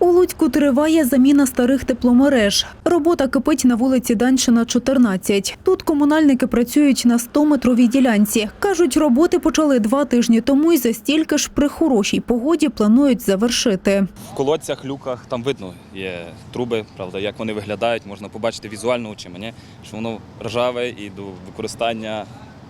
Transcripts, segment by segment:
У Луцьку триває заміна старих тепломереж. Робота кипить на вулиці Данщина, 14. Тут комунальники працюють на 100-метровій ділянці. Кажуть, роботи почали два тижні тому і за стільки ж при хорошій погоді планують завершити. В колодцях, люках там видно є труби, правда, як вони виглядають, можна побачити візуально очима, ні? що воно ржаве і до використання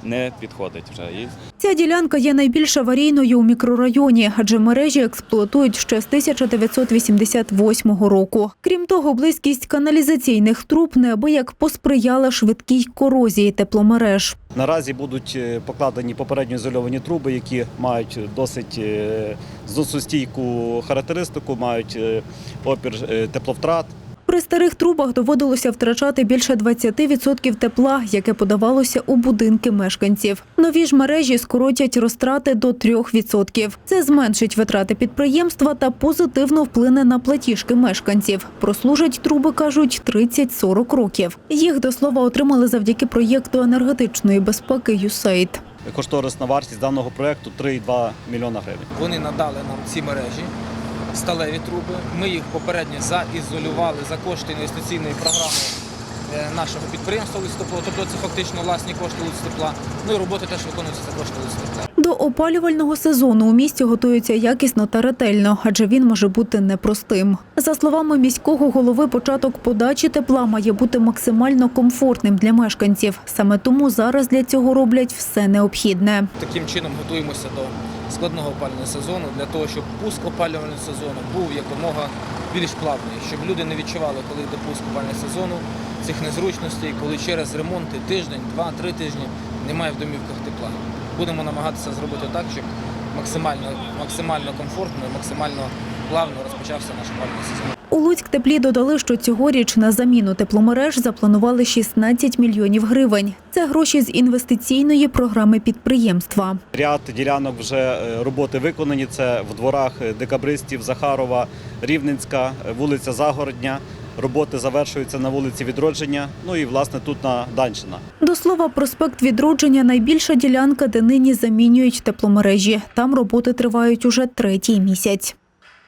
не підходить вже. І Ця ділянка є найбільш аварійною у мікрорайоні, адже мережі експлуатують ще з 1988 року. Крім того, близькість каналізаційних труб неабияк посприяла швидкій корозії тепломереж. Наразі будуть е, покладені попередньо ізольовані труби, які мають досить е, зносостійку характеристику, мають е, опір тепловтрат. При старих трубах доводилося втрачати більше 20% тепла, яке подавалося у будинки мешканців. Нові ж мережі скоротять розтрати до 3%. Це зменшить витрати підприємства та позитивно вплине на платіжки мешканців. Прослужать труби, кажуть, 30-40 років. Їх, до слова, отримали завдяки проєкту енергетичної безпеки «ЮСАЙД». Кошторисна вартість даного проекту 3,2 мільйона гривень. Вони надали нам ці мережі, сталеві труби. Ми їх попередньо заізолювали за кошти інвестиційної програми е, нашого підприємства «Листопо». Тобто це фактично власні кошти «Листопла». Ну і роботи теж виконуються за кошти «Листопла». До опалювального сезону у місті готуються якісно та ретельно, адже він може бути непростим. За словами міського голови, початок подачі тепла має бути максимально комфортним для мешканців. Саме тому зараз для цього роблять все необхідне. Таким чином готуємося до складного опалювального сезону для того, щоб пуск опалювального сезону був якомога більш плавний, щоб люди не відчували, коли йде пуск опалювального сезону, цих незручностей, коли через ремонти тиждень, два-три тижні немає в домівках тепла. Будемо намагатися зробити так, щоб максимально, максимально комфортно максимально плавно розпочався наш опалювальний сезон. У Луцьк теплі додали, що цьогоріч на заміну тепломереж запланували 16 мільйонів гривень. Це гроші з інвестиційної програми підприємства. Ряд ділянок вже е, роботи виконані. Це в дворах е, декабристів, Захарова, Рівненська, е, вулиця Загородня. Роботи завершуються на вулиці Відродження. Ну і власне тут на Данщина. До слова, проспект відродження найбільша ділянка, де нині замінюють тепломережі. Там роботи тривають уже третій місяць.